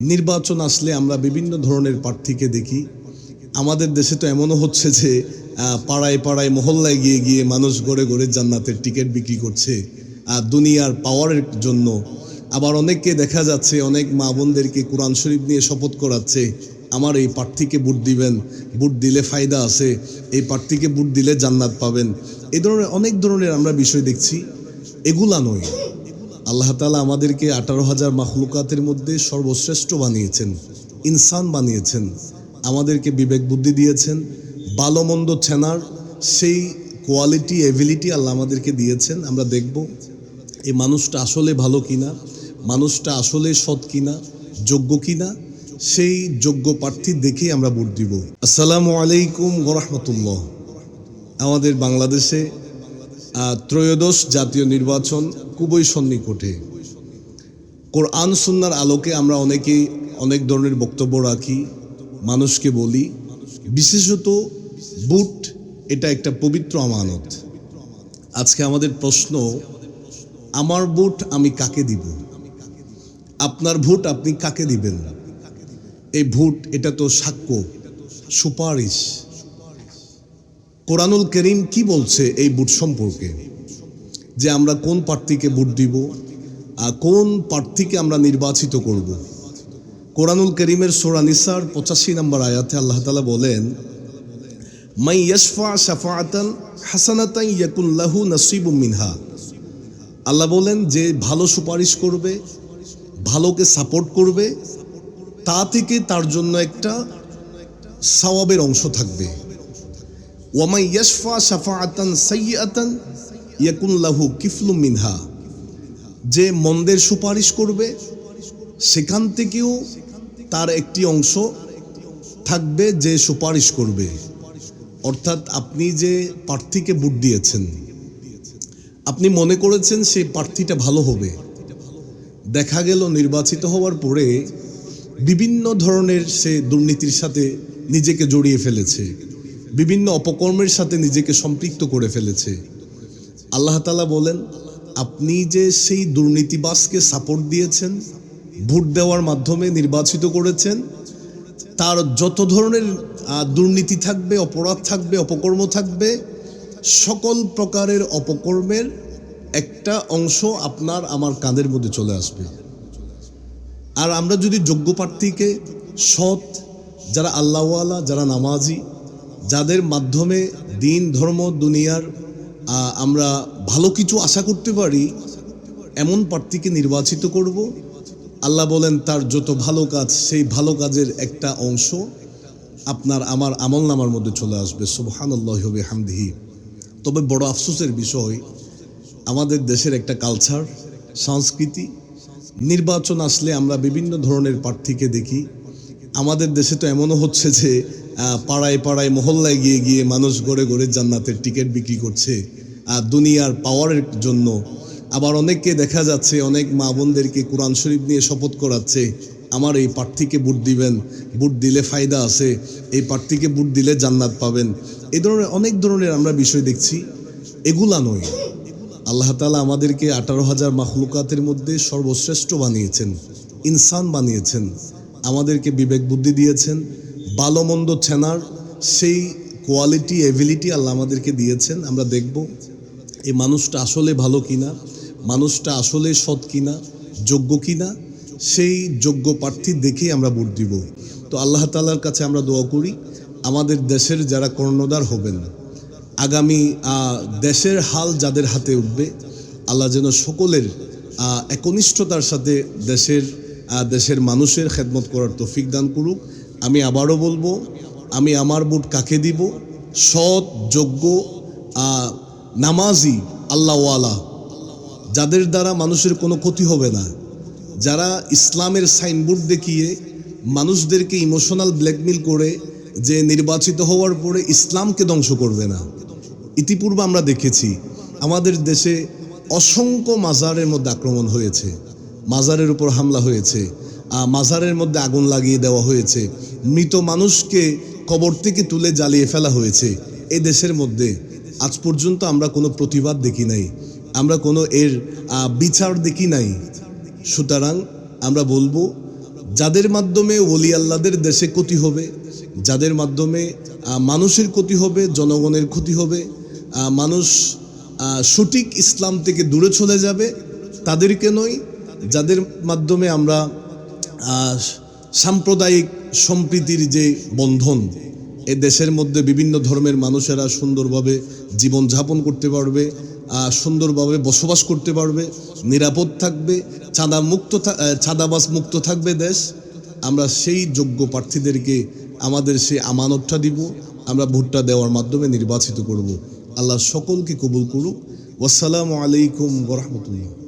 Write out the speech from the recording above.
নির্বাচন আসলে আমরা বিভিন্ন ধরনের প্রার্থীকে দেখি। আমাদের দেশে তো এমনও হচ্ছে যে পাড়ায় পাড়ায় মহল্লায় গিয়ে গিয়ে মানুষ গড়ে গড়ে জান্নাতের টিকিট বিক্রি করছে আর দুনিয়ার পাওয়ারের জন্য। আবার অনেককে দেখা যাচ্ছে, অনেক মা বোনদেরকে কোরআন শরীফ নিয়ে শপথ করাচ্ছে, আমার এই প্রার্থীকে ভোট দিবেন, ভোট দিলে ফায়দা আছে, এই প্রার্থীকে ভোট দিলে জান্নাত পাবেন। এ ধরনের, অনেক ধরনের আমরা বিষয় দেখছি, এগুলা নয়। আল্লাহ তালা আমাদেরকে আঠারো হাজার মাখলুকাতের মধ্যে সর্বশ্রেষ্ঠ বানিয়েছেন, ইনসান বানিয়েছেন, আমাদেরকে বিবেক বুদ্ধি দিয়েছেন ভালো মন্দ চেনার সেই কোয়ালিটি এবিলিটি আল্লাহ আমাদেরকে দিয়েছেন। আমরা দেখব এই মানুষটা আসলে ভালো কিনা, মানুষটা আসলে সৎ কিনা, যোগ্য কিনা, সেই যোগ্য প্রার্থী দেখেই আমরা ভোট দিব। আসসালামু আলাইকুম গরহমতুল্লাহ আমাদের বাংলাদেশে ত্রয়োদশ জাতীয় নির্বাচন খুবই সন্নিকটে। কোরআন সুন্নার আলোকে আমরা অনেকেই অনেক ধরনের বক্তব্য রাখি, মানুষকে বলি। বিশেষত বুট, এটা একটা পবিত্র আমানত। আজকে আমাদের প্রশ্ন, আমার ভোট আমি কাকে দিব? আপনার ভোট আপনি কাকে দিবেন? এই ভোট, এটা তো সাক্ষ্য, সুপারিশ। কোরআনুল করিম কি বলছে এই বুট সম্পর্কে? যে আমরা কোন প্রার্থীকে ভোট দিব আর কোন প্রার্থীকে আমরা নির্বাচিত করব? কোরআনুল করিমের সোরা নিসার পঁচাশি নম্বর আয়াতে আল্লাহ তালা বলেন, মাই ইয়াসফা শাফাআতান হাসানাতান ইয়াকুল্লাহু নসিবু মিনহা। আল্লাহ বলেন, যে ভালো সুপারিশ করবে, ভালোকে সাপোর্ট করবে, তা থেকে তার জন্য একটা সওয়াবের অংশ থাকবে। ওয়ামাই ইয়াসফা শাফাআতান সাইয়াতান ইয়াকুন লাহু কিফলু মিনহা যে মন্দের সুপারিশ করবে, সেখান থেকেও তার একটি অংশ থাকবে যে সুপারিশ করবে। অর্থাৎ আপনি যে প্রার্থীকে ভোট দিয়েছেন, আপনি মনে করেছেন সেই প্রার্থীটা ভালো হবে। দেখা গেল নির্বাচিত হওয়ার পরে বিভিন্ন ধরনের সে দুর্নীতির সাথে নিজেকে জড়িয়ে ফেলেছে। বিভিন্ন অপকর্মের সাথে নিজেকে সম্পৃক্ত করে ফেলেছে। আল্লাহ তালা বলেন, আপনি যে সেই দুর্নীতিবাসকে সাপোর্ট দিয়েছেন, ভোট দেওয়ার মাধ্যমে নির্বাচিত করেছেন, তার যত ধরনের দুর্নীতি থাকবে, অপরাধ থাকবে, অপকর্ম থাকবে, সকল প্রকারের অপকর্মের একটা অংশ আপনার আমার কাঁধের মধ্যে চলে আসবে। আর আমরা যদি যোগ্য প্রার্থীকে সৎ, যারা আল্লাহওয়ালা, যারা নামাজি যাদের মাধ্যমে দিন, ধর্ম, দুনিয়ার আমরা ভালো কিছু আশা করতে পারি, এমন প্রার্থীকে নির্বাচিত করব। আল্লাহ বলেন, তার যত ভালো কাজ, সেই ভালো কাজের একটা অংশ আপনার আমার আমল নামার মধ্যে চলে আসবে। সুবহান আল্লাহ হামদিহি তবে বড় আফসোসের বিষয়, আমাদের দেশের একটা কালচার সংস্কৃতি, নির্বাচন আসলে আমরা বিভিন্ন ধরনের প্রার্থীকে দেখি। আমাদের দেশে তো এমনও হচ্ছে যে পাড়ায় পাড়ায় মহল্লায় গিয়ে গিয়ে মানুষ গড়ে গড়ে জান্নাতের টিকিট বিক্রি করছে আর দুনিয়ার পাওয়ারের জন্য। আবার অনেককে দেখা যাচ্ছে, অনেক মা বোনদেরকে কোরআন শরীফ নিয়ে শপথ করাচ্ছে, আমার এই প্রার্থীকে ভোট দিবেন, ভোট দিলে ফায়দা আছে, এই প্রার্থীকে ভোট দিলে জান্নাত পাবেন। এই ধরনের অনেক ধরনের আমরা বিষয় দেখছি, এগুলা নয়। আল্লাহ তালা আমাদেরকে আঠারো হাজার মাখলুকাতের মধ্যে সর্বশ্রেষ্ঠ বানিয়েছেন, ইনসান বানিয়েছেন। আমাদেরকে বিবেক বুদ্ধি দিয়েছেন ভালো মন্দ চেনার সেই কোয়ালিটি এবিলিটি আল্লাহ আমাদেরকে দিয়েছেন। আমরা দেখব এই মানুষটা আসলে ভালো কিনা, মানুষটা আসলে সৎ কিনা, যোগ্য কিনা, সেই যোগ্য প্রার্থী দেখেই আমরা ভোট দিব। তো আল্লাহ তালার কাছে আমরা দোয়া করি, আমাদের দেশের যারা কর্ণধার হবেন, আগামী দেশের হাল যাদের হাতে উঠবে, আল্লাহ যেন সকলের একনিষ্ঠতার সাথে দেশের দেশের মানুষের খেদমত করার তৌফিক দান করুক। আমি আবারও বলব, আমি আমার ভোট কাকে দিব? সৎ, যোগ্য নামাজি আল্লাহওয়ালা যাদের দ্বারা মানুষের কোনো ক্ষতি হবে না। যারা ইসলামের সাইনবোর্ড দেখিয়ে মানুষদেরকে ইমোশনাল ব্ল্যাকমেল করে যে নির্বাচিত হওয়ার পরে ইসলামকে ধ্বংস করবে না। ইতিপূর্বে আমরা দেখেছি, আমাদের দেশে অসংখ্য মাজারের মধ্যে আক্রমণ হয়েছে। মাজারের উপর হামলা হয়েছে। মাজারের মধ্যে আগুন লাগিয়ে দেওয়া হয়েছে। মৃত মানুষকে কবর থেকে তুলে জ্বালিয়ে ফেলা হয়েছে এ দেশের মধ্যে। আজ পর্যন্ত আমরা কোনো প্রতিবাদ দেখি নাই। আমরা কোনো এর বিচার দেখি নাই। সুতরাং আমরা বলব, যাদের মাধ্যমে ওলি আল্লাদের দেশে ক্ষতি হবে, যাদের মাধ্যমে মানুষের ক্ষতি হবে, জনগণের ক্ষতি হবে মানুষ সঠিক ইসলাম থেকে দূরে চলে যাবে, তাদেরকে নয় যাদের মাধ্যমে আমরা সাম্প্রদায়িক সম্প্রীতির যে বন্ধন এ দেশের মধ্যে বিভিন্ন ধর্মের মানুষেরা সুন্দরভাবে জীবন যাপন করতে পারবে সুন্দরভাবে বসবাস করতে পারবে নিরাপদ থাকবে চাঁদা মুক্ত আহ, মুক্ত থাকবে দেশ। আমরা সেই যোগ্য প্রার্থীদেরকে আমাদের সেই আমানতটা দিব আমরা ভোটটা দেওয়ার মাধ্যমে নির্বাচিত করব। আল্লাহ সকলকে কবুল করুক। ওয়াসালামু আলাইকুম ওরহমতুল্লাহ